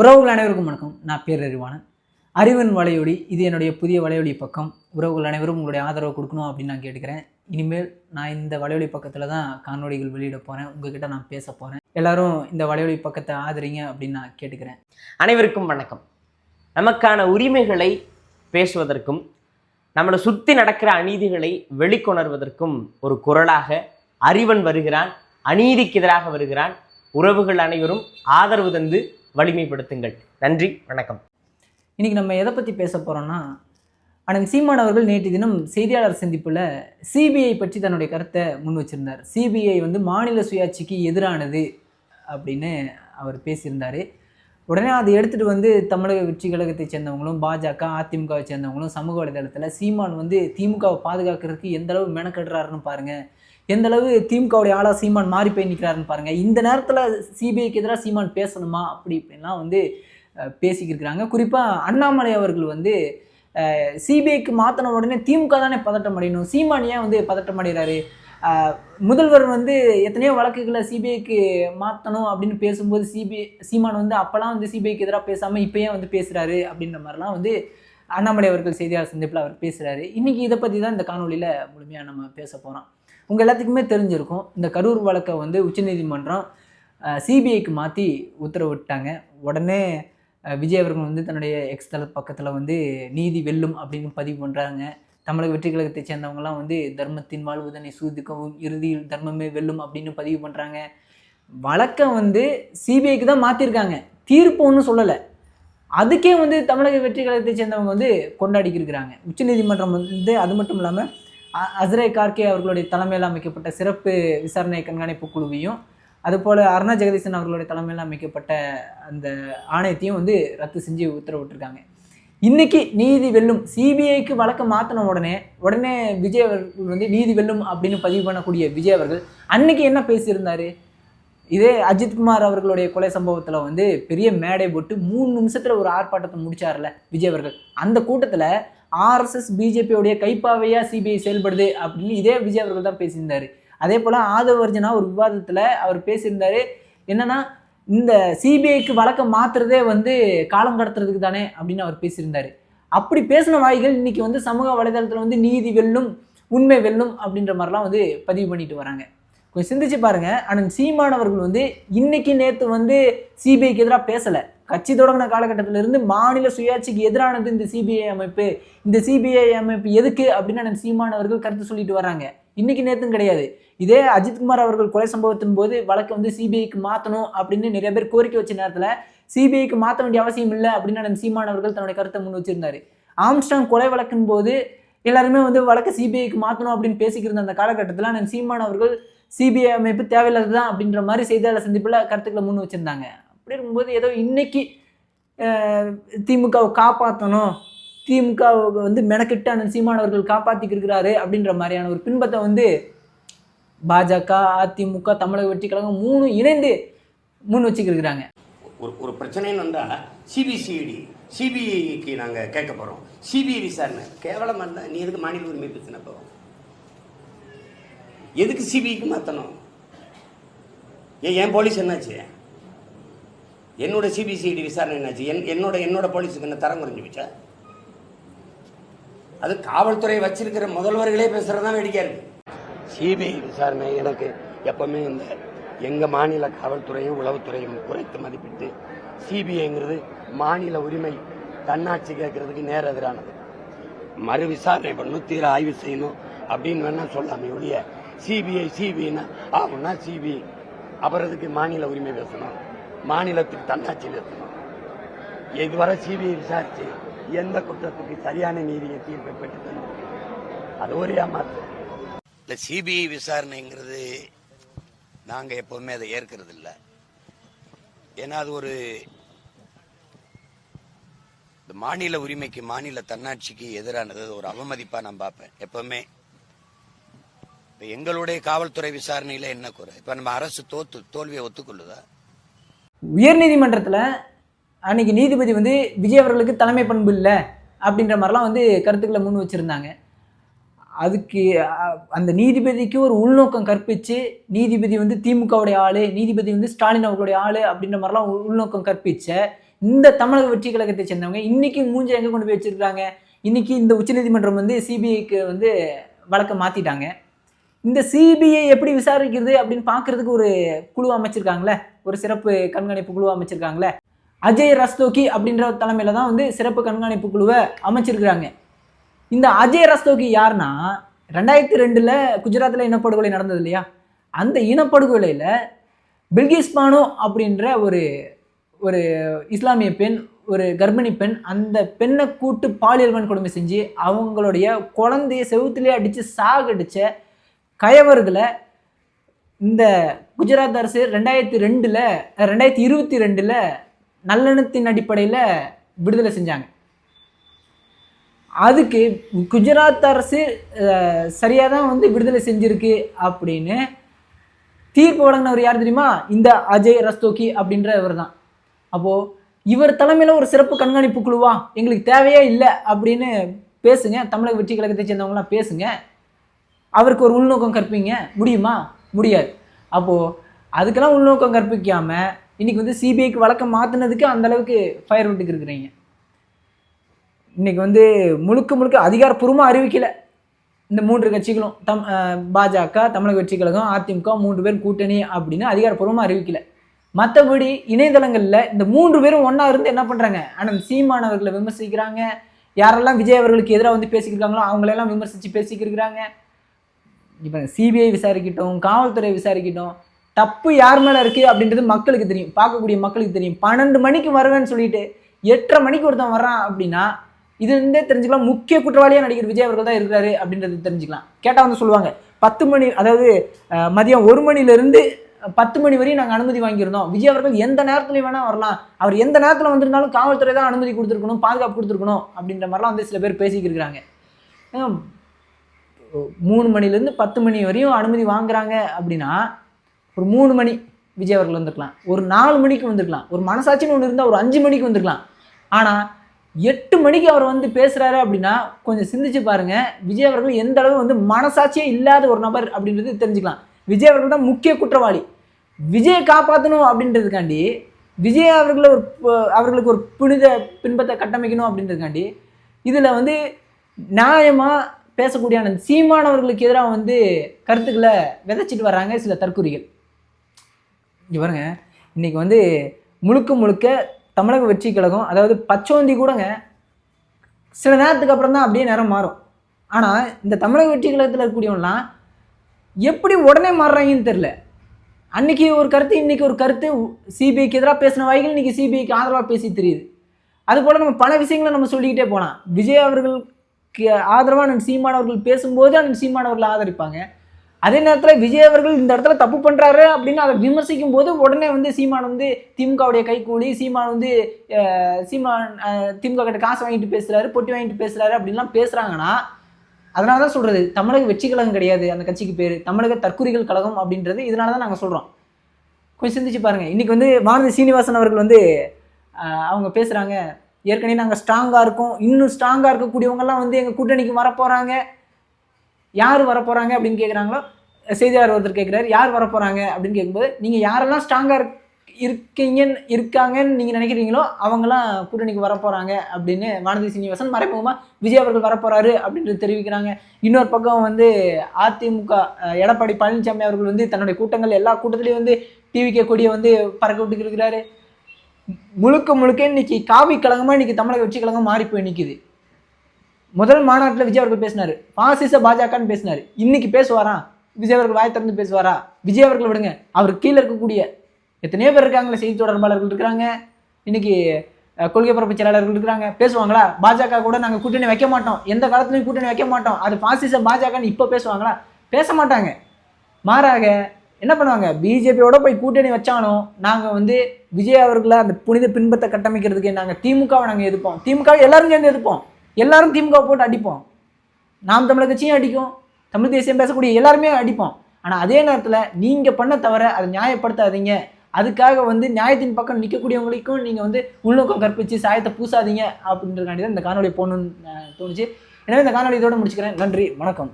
உறவுகள் அனைவருக்கும் வணக்கம். நான் பேரறிவானன் அறிவன் வலையொலி இது என்னுடைய புதிய வலையொலி பக்கம். உறவுகள் அனைவரும் உங்களுடைய ஆதரவு கொடுக்கணும் அப்படின்னு நான் கேட்டுக்கிறேன். இனிமேல் நான் இந்த வலையொலி பக்கத்தில் தான் காணொலிகள் வெளியிட போகிறேன் உங்ககிட்ட நான் பேச போகிறேன் எல்லாரும் இந்த வலையொலி பக்கத்தை ஆதரிங்க அப்படின்னு நான் கேட்டுக்கிறேன். அனைவருக்கும் வணக்கம். நமக்கான உரிமைகளை பேசுவதற்கும் நம்மளை சுற்றி நடக்கிற அநீதிகளை வெளிக்கொணர்வதற்கும் ஒரு குரலாக அறிவன் வருகிறான் அநீதிக்கு எதிராக வருகிறான். உறவுகள் அனைவரும் ஆதரவு தந்து வலிமைப்படுத்துங்கள். நன்றி வணக்கம். இன்றைக்கி நம்ம எதை பற்றி பேச போகிறோன்னா அண்ணன் சீமான் அவர்கள் நேற்று தினம் செய்தியாளர் சந்திப்பில் சிபிஐ பற்றி தன்னுடைய கருத்தை முன் வச்சிருந்தார். சிபிஐ வந்து மாநில சுயாட்சிக்கு எதிரானது அப்படின்னு அவர் பேசியிருந்தார். உடனே அதை எடுத்துகிட்டு வந்து தமிழக வெற்றி கழகத்தை சேர்ந்தவங்களும் பாஜக அதிமுகவை சேர்ந்தவங்களும் சமூக வலைதளத்தில் சீமான் வந்து திமுகவை பாதுகாக்கிறதுக்கு எந்த அளவு பாருங்கள் எந்த அளவு திமுகவுடைய ஆளா சீமான் மாறி போய் நிற்கிறாருன்னு பாருங்கள் இந்த நேரத்தில் சிபிஐக்கு எதிராக சீமான் பேசணுமா? அப்படி இப்படின்லாம் வந்து பேசிக்கிருக்கிறாங்க குறிப்பாக அண்ணாமலை அவர்கள் வந்து சிபிஐக்கு மாற்றின உடனே திமுக தானே பதட்டம் அடையணும். சீமான் ஏன் வந்து பதட்டம் அடைகிறாரு? முதல்வர் வந்து எத்தனையோ வழக்குகளை சிபிஐக்கு மாற்றணும் அப்படின்னு பேசும்போது சிபிஐ சீமான் வந்து அப்போலாம் வந்து சிபிஐக்கு எதிராக பேசாமல் இப்போயே வந்து பேசுகிறாரு அப்படின்ற மாதிரிலாம் வந்து அண்ணாமலை அவர்கள் செய்தியாளர் சந்திப்பில் அவர் பேசுகிறாரு இன்றைக்கி இதை பற்றி தான் இந்த காணொலியில் முழுமையாக நம்ம பேச போகிறோம் உங்கள் எல்லாத்துக்குமே தெரிஞ்சிருக்கும். இந்த கரூர் வழக்கை வந்து உச்சநீதிமன்றம் சிபிஐக்கு மாற்றி உத்தரவிட்டாங்க. உடனே விஜய் அவர்கள் வந்து தன்னுடைய எக்ஸ் தள பக்கத்தில் வந்து நீதி வெல்லும் அப்படின்னு பதிவு பண்ணுறாங்க தமிழக வெற்றி கழகத்தை சேர்ந்தவங்கலாம் வந்து தர்மத்தின் வாழ்வுதனை சூதிக்கவும் இறுதியில் தர்மமே வெல்லும் அப்படின்னு பதிவு பண்ணுறாங்க வழக்கை வந்து சிபிஐக்கு தான் மாற்றிருக்காங்க தீர்ப்பு ஒன்றும் சொல்லலை. அதுக்கே வந்து தமிழக வெற்றி கழகத்தை சேர்ந்தவங்க வந்து கொண்டாடிக்கிருக்கிறாங்க. உச்சநீதிமன்றம் வந்து அது மட்டும் இல்லாமல் அஸ்ரே கார்கே அவர்களுடைய தலைமையில் அமைக்கப்பட்ட சிறப்பு விசாரணை கண்காணிப்பு குழுவையும் அதுபோல் அருணா ஜெகதீசன் அவர்களுடைய தலைமையில் அமைக்கப்பட்ட அந்த ஆணையத்தையும் வந்து ரத்து செஞ்சு உத்தரவிட்டிருக்காங்க. இன்னைக்கு நீதி வெல்லும் சிபிஐக்கு வழக்கு மாற்றின உடனே உடனே விஜய் அவர்கள் வந்து நீதி வெல்லும் அப்படின்னு பதிவு பண்ணக்கூடிய விஜய் அவர்கள் அன்னைக்கு என்ன பேசியிருந்தார்? இதே அஜித்குமார் அவர்களுடைய கொலை சம்பவத்தில் வந்து பெரிய மேடை போட்டு மூணு நிமிஷத்தில் ஒரு ஆர்ப்பாட்டத்தை முடிச்சார்ல விஜய் அவர்கள். அந்த கூட்டத்தில் ஆர்எஸ்எஸ் பிஜேபியோடைய கைப்பாவையாக சிபிஐ செயல்படுது அப்படின்னு இதே விஜய் அவர்கள் தான் பேசியிருந்தாரு. அதே போல் ஆதவர்ஜனா ஒரு விவாதத்தில் அவர் பேசியிருந்தார். என்னன்னா இந்த சிபிஐக்கு வழக்கம் மாத்துறதே வந்து காலம் கடத்துறதுக்கு தானே அப்படின்னு அவர் பேசியிருந்தார். அப்படி பேசின வாய்கள் இன்னைக்கு வந்து சமூக வலைதளத்தில் வந்து நீதி வெல்லும் உண்மை வெல்லும் அப்படின்ற மாதிரிலாம் வந்து பதிவு பண்ணிட்டு வராங்க. கொஞ்சம் சிந்திச்சு பாருங்க. ஆனால் சீமானவர்கள் வந்து இன்னைக்கு நேற்று வந்து சிபிஐக்கு எதிராக பேசலை. கட்சி தொடங்கின காலகட்டத்திலிருந்து மாநில சுயாட்சிக்கு எதிரானது இந்த சிபிஐ அமைப்பு. இந்த சிபிஐ அமைப்பு எதுக்கு அப்படின்னு அண்ணன் சீமான் கருத்து சொல்லிட்டு வராங்க இன்னைக்கு நேற்றும் கிடையாது. இதே அஜித்குமார் அவர்கள் கொலை சம்பவத்தின் போது வழக்கை வந்து சிபிஐக்கு மாற்றணும் அப்படின்னு நிறைய பேர் கோரிக்கை வச்ச நேரத்தில் சிபிஐக்கு மாற்ற வேண்டிய அவசியம் இல்லை அப்படின்னு அண்ணன் சீமான் தன்னுடைய கருத்தை முன் வச்சிருந்தாரு. ஆம்ஸ்டாங் கொலை வழக்கின் போது எல்லாருமே வந்து வழக்கை சிபிஐக்கு மாற்றணும் அப்படின்னு பேசிக்கிருந்த அந்த காலகட்டத்தில் அண்ணன் சீமான் அவர்கள் சிபிஐ அமைப்பு தேவையில்லாது தான் அப்படின்ற மாதிரி செய்தியாளர் சந்திப்பில் கருத்துக்களை முன் வச்சிருந்தாங்க. அப்படி இருக்கும்போது ஏதோ இன்னைக்கு திமுகவை காப்பாற்றணும் திமுக வந்து மெனக்கிட்டு அண்ணன் சீமான் அவர்கள் அப்படின்ற மாதிரியான ஒரு பின்பத்தை வந்து பாஜக அதிமுக தமிழக வெற்றி கழகம் மூணு இணைந்து முன் வச்சுக்கிருக்கிறாங்க ஒரு ஒரு பிரச்சனைன்னு வந்தால் சிபிசிஐடி சிபிஐக்கு நாங்கள் கேட்க போகிறோம் சிபிஐ விசாரணை. கேவலமாக இருந்தால் நீ எதுக்கு மாநில உரிமை பிரச்சனை போகிறோம் எதுக்கு சிபிஐக்கு மாற்றணும் ஏன் என் போலீஸ் என்னாச்சு? என்னோட சிபிசிஐடி விசாரணை என்னாச்சு? என் என்னோட என்னோட போலீஸுக்கு என்ன தரம் குறைஞ்சு போச்சா அது காவல்துறை வச்சிருக்கிற முதல்வர்களே பேசுறது தான் வேடிக்கையா இருக்கு சிபிஐ விசாரணை எனக்கு எப்பவுமே இந்த எங்க மாநில காவல்துறையும் உளவுத்துறையும் குறைத்து மதிப்பிட்டு சிபிஐங்கிறது மாநில உரிமை தன்னாட்சி கேட்கறதுக்கு நேர எதிரானது. மறு விசாரணை பண்ணணும் தீர ஆய்வு செய்யணும் அப்படின்னு வேணா சொல்லாமே ஒழிய சிபிஐ சிபிஐனா ஆகும்னா சிபிஐ அப்புறம் இதுக்கு மாநில உரிமை பேசணும்? மாநிலத்துக்கு தன்னாட்சி பேசணும். இதுவரை சிபிஐ விசாரிச்சு எந்த குற்றத்துக்கு சரியான நீதியை தீர்ப்பை பெற்று தந்தது அது ஒரு ஏமாத்து. இந்த சிபிஐ விசாரணைங்கிறது நாங்க எப்பவுமே அதை ஏற்கிறது ஏன்னா அது ஒரு இந்த மாநில உரிமைக்கு மாநில தன்னாட்சிக்கு எதிரானது. ஒரு அவமதிப்பா நான் பார்ப்பேன். எப்பவுமே எங்களுடைய காவல்துறை விசாரணையில என்ன குறை? இப்ப நம்ம அரசு தோத்து தோல்வியை ஒத்துக்கொள்ளுதா? உயர்நீதிமன்றத்தில் அன்னைக்கு நீதிபதி வந்து விஜய் அவர்களுக்கு தலைமை பண்பு இல்லை அப்படின்ற மாதிரிலாம் வந்து கருத்துக்களை முன் வச்சுருந்தாங்க. அதுக்கு அ- அந்த நீதிபதிக்கு ஒரு உள்நோக்கம் கற்பித்து நீதிபதி வந்து திமுகவுடைய ஆளு நீதிபதி வந்து ஸ்டாலின் அவர்களுடைய ஆளு அப்படின்ற மாதிரிலாம் உள்நோக்கம் கற்பிச்ச இந்த தமிழக வெற்றி கழகத்தை சேர்ந்தவங்க இன்னைக்கு மூஞ்ச எங்கே கொண்டு போய் வச்சிருக்காங்க இன்னைக்கு இந்த உச்சநீதிமன்றம் வந்து சிபிஐக்கு வந்து வழக்கை மாற்றிட்டாங்க இந்த சிபிஐ எப்படி விசாரிக்கிறது அப்படின்னு பார்க்கறதுக்கு ஒரு குழு அமைச்சிருக்காங்களே. ஒரு சிறப்பு கண்காணிப்பு குழு அமைச்சிருக்காங்களே. அஜய் ரஸ்தோகி அப்படின்ற தலைமையில தான் வந்து சிறப்பு கண்காணிப்பு குழுவை அமைச்சிருக்கிறாங்க. இந்த அஜய் ரஸ்தோகி யாருன்னா ரெண்டாயிரத்தி ரெண்டில் குஜராத்தில் இனப்படுகொலை நடந்தது இல்லையா? அந்த இனப்படுகொலையில் பில்கிஸ் பானு அப்படின்ற ஒரு ஒரு இஸ்லாமிய பெண் ஒரு கர்ப்பிணி பெண் அந்த பெண்ணை கூட்டு பாலியல் வன்கொடுமை செஞ்சு அவங்களுடைய குழந்தைய செவுத்துலேயே அடித்து சாகடிச்ச கயவர்களை இந்த குஜராத் அரசு ரெண்டாயிரத்தி ரெண்டில் ரெண்டாயிரத்தி இருபத்தி ரெண்டில் நல்லெண்ணத்தின் அடிப்படையில் விடுதலை செஞ்சாங்க. அதுக்கு குஜராத் அரசு சரியாக தான் வந்து விடுதலை செஞ்சிருக்கு அப்படின்னு தீர்ப்பு வழங்கினவர் யார் தெரியுமா? இந்த அஜய் ரஸ்தோகி அப்படின்றவர் தான். அப்போது இவர் தலைமையில் ஒரு சிறப்பு கண்காணிப்பு குழுவா எங்களுக்கு தேவையே இல்லை அப்படின்னு பேசுங்க. தமிழக வெற்றி கழகத்தை சேர்ந்தவங்களாம் பேசுங்க. அவருக்கு ஒரு உள்நோக்கம் கற்பிங்க. முடியுமா? முடியாது. அப்போது அதுக்கெல்லாம் உள்நோக்கம் கற்பிக்காமல் இன்றைக்கி வந்து சிபிஐக்கு வழக்கம் மாற்றினதுக்கு அந்தளவுக்கு ஃபயர் விட்டுக்கு இருக்கிறீங்க. இன்னைக்கு வந்து முழுக்க முழுக்க அதிகாரப்பூர்வமாக அறிவிக்கலை. இந்த மூன்று கட்சிகளும் தம் பாஜக தமிழக வெற்றி கழகம் அதிமுக மூன்று பேர் கூட்டணி அப்படின்னு அதிகாரப்பூர்வமாக அறிவிக்கலை. மற்றபடி இணையதளங்களில் இந்த மூன்று பேரும் ஒன்றா இருந்து என்ன பண்ணுறாங்க ஆனால் சீமானவர்களை விமர்சிக்கிறாங்க. யாரெல்லாம் விஜய் அவர்களுக்கு எதிராக வந்து பேசிக்கிறாங்களோ அவங்களெல்லாம் விமர்சித்து பேசிக்கிருக்கிறாங்க இப்போ சிபிஐ விசாரிக்கட்டும் காவல்துறை விசாரிக்கட்டும் தப்பு யார் மேலே இருக்குது அப்படின்றது மக்களுக்கு தெரியும். பார்க்கக்கூடிய மக்களுக்கு தெரியும். பன்னெண்டு மணிக்கு வருவேன்னு சொல்லிட்டு எட்டரை மணிக்கு ஒருத்தன் வர்றான் அப்படின்னா இது இருந்தே தெரிஞ்சுக்கலாம். முக்கிய குற்றவாளியாக நடிகர் விஜய் அவர்கள் தான் இருக்கிறாரு அப்படின்றது தெரிஞ்சுக்கலாம். கேட்டால் வந்து சொல்லுவாங்க பத்து மணி அதாவது மதியம் ஒரு மணிலேருந்து பத்து மணி வரையும் நாங்கள் அனுமதி வாங்கியிருந்தோம். விஜய் அவர்கள் எந்த நேரத்துலையும் வேணால் வரலாம். அவர் எந்த நேரத்தில் வந்திருந்தாலும் காவல்துறை தான் அனுமதி கொடுத்துருக்கணும் பாதுகாப்பு கொடுத்துருக்கணும் அப்படின்ற மாதிரிலாம் வந்து சில பேர் பேசிக்கிட்டு இருக்கிறாங்க மூணு மணிலேருந்து பத்து மணி வரையும் அனுமதி வாங்குறாங்க அப்படின்னா ஒரு மூணு மணி விஜய் அவர்கள் வந்திருக்கலாம். ஒரு நாலு மணிக்கு வந்திருக்கலாம். ஒரு மனசாட்சின்னு ஒன்று இருந்தால் ஒரு அஞ்சு மணிக்கு வந்திருக்கலாம். ஆனால் எட்டு மணிக்கு அவர் வந்து பேசுகிறாரு அப்படின்னா கொஞ்சம் சிந்திச்சு பாருங்க. விஜய் அவர்கள் எந்த அளவு வந்து மனசாட்சியே இல்லாத ஒரு நபர் அப்படின்றது தெரிஞ்சுக்கலாம். விஜய் அவர்கள் தான் முக்கிய குற்றவாளி. விஜயை காப்பாற்றணும் அப்படின்றதுக்காண்டி விஜய் அவர்களை ஒரு அவர்களுக்கு ஒரு புனித பின்பத்தை கட்டமைக்கணும் அப்படின்றதுக்காண்டி இதில் வந்து நியாயமாக பேசக்கூடிய அந்த சீமானவர்களுக்கு எதிராக வந்து கருத்துக்களை விதைச்சிட்டு வர்றாங்க சில தற்குறிகள். இங்கே பாருங்க இன்றைக்கி வந்து முழுக்க முழுக்க தமிழக வெற்றி கழகம் அதாவது பச்சோந்தி கூடங்க சில நேரத்துக்கு அப்புறம் தான் அப்படியே நேரம் மாறும். ஆனால் இந்த தமிழக வெற்றி கழகத்தில் இருக்கக்கூடியவங்களாம் எப்படி உடனே மாறுறாங்கன்னு தெரில அன்னைக்கு ஒரு கருத்து இன்றைக்கி ஒரு கருத்து சிபிஐக்கு எதிராக பேசின வாய்கள் இன்றைக்கி சிபிஐக்கு ஆதரவாக பேசி தெரியுது. அதுபோல் நம்ம பல விஷயங்களை நம்ம சொல்லிக்கிட்டே போகலாம். விஜய் அவர்கள் ஆதரவாக அண்ணன் சீமான் அவர்கள் பேசும்போது அண்ணன் சீமான் அவர்களை ஆதரிப்பாங்க. அதே நேரத்தில் விஜய் அவர்கள் இந்த இடத்துல தப்பு பண்ணுறாரு அப்படின்னு அதை விமர்சிக்கும் போது உடனே வந்து சீமான் வந்து திமுகவுடைய கைக்கூலி சீமான் வந்து சீமான் திமுக கிட்ட காசு வாங்கிட்டு பேசுகிறாரு பொட்டி வாங்கிட்டு பேசுகிறாரு அப்படின்லாம் பேசுகிறாங்கன்னா அதனால தான் சொல்கிறது தமிழக வெற்றி கழகம் கிடையாது அந்த கட்சிக்கு பேர். தமிழக தற்குறிகள் கழகம் அப்படின்றது இதனால தான் நாங்கள் சொல்கிறோம் கொஞ்சம் சிந்திச்சு பாருங்கள் இன்றைக்கி வந்து வானதி சீனிவாசன் அவர்கள் வந்து அவங்க பேசுகிறாங்க ஏற்கனவே நாங்கள் ஸ்ட்ராங்காக இருக்கோம். இன்னும் ஸ்ட்ராங்காக இருக்கக்கூடியவங்கெல்லாம் வந்து எங்கள் கூட்டணிக்கு வரப்போகிறாங்க யார் வரப்போகிறாங்க அப்படின்னு கேட்குறாங்களோ செய்தியாளர் ஒருத்தர் கேட்குறாரு யார் வரப்போகிறாங்க அப்படின்னு கேட்கும்போது நீங்கள் யாரெல்லாம் ஸ்ட்ராங்காக இருக்கீங்கன்னு இருக்காங்கன்னு நீங்கள் நினைக்கிறீங்களோ அவங்களாம் கூட்டணிக்கு வரப்போகிறாங்க அப்படின்னு வானதி சீனிவாசன் மறைமுகமாக விஜய் அவர்கள் வரப்போகிறாரு அப்படின்றது தெரிவிக்கிறாங்க. இன்னொரு பக்கம் வந்து அதிமுக எடப்பாடி பழனிசாமி அவர்கள் வந்து தன்னுடைய கூட்டங்கள் எல்லா கூட்டத்துலேயும் வந்து டிவிகே கொடியை வந்து பறக்க விட்டுக்கிட்டு இருக்கிறாரு. முழுக்க முழுக்க இன்னைக்கு காவி கழகமாக இன்னைக்கு தமிழக வெற்றி கழகம் மாறி போய் நிற்குது முதல் மாநாட்டில் விஜய் அவர்கள் பேசினார். பாசிச பாஜகன்னு பேசினார். இன்னைக்கு பேசுவாராம் விஜய் அவர்கள் வாய் திறந்து பேசுவாரா? விஜய் அவர்கள் விடுங்க. அவர் கீழே இருக்கக்கூடிய எத்தனையோ பேர் இருக்காங்களே செய்தி தொடர்பாளர்கள் இருக்கிறாங்க. இன்னைக்கு கொள்கை பரப்பு செயலாளர்கள் இருக்கிறாங்க. பேசுவாங்களா? பாஜக கூட நாங்கள் கூட்டணி வைக்க மாட்டோம். எந்த காலத்துலையும் கூட்டணி வைக்க மாட்டோம். அது பாசிச பாஜகன்னு இப்போ பேசுவாங்களா? பேச மாட்டாங்க. மாறாக என்ன பண்ணுவாங்க? பிஜேபியோட போய் கூட்டணி வச்சாலும் நாங்கள் வந்து விஜய் அவர்களை அந்த புனித பின்பத்தை கட்டமைக்கிறதுக்கு நாங்கள் திமுகவை நாங்கள் எதிர்ப்போம். திமுக எல்லாரும் சேர்ந்து எதிர்ப்போம். எல்லாரும் திமுக போட்டு அடிப்போம். நாம் தமிழக கட்சியும் அடிக்கும். தமிழ் தேசியம் பேசக்கூடிய எல்லாருமே அடிப்போம். ஆனால் அதே நேரத்தில் நீங்கள் பண்ண தவிர அதை நியாயப்படுத்தாதீங்க. அதுக்காக வந்து நியாயத்தின் பக்கம் நிற்கக்கூடியவங்களுக்கும் நீங்கள் வந்து உள்நோக்கம் கற்பித்து சாயத்தை பூசாதீங்க அப்படின்றதுக்காண்டி தான் இந்த காணொலியை போகணும்னு தோணுச்சு. எனவே இந்த காணொலி இதோடு முடிச்சுக்கிறேன். நன்றி. வணக்கம்.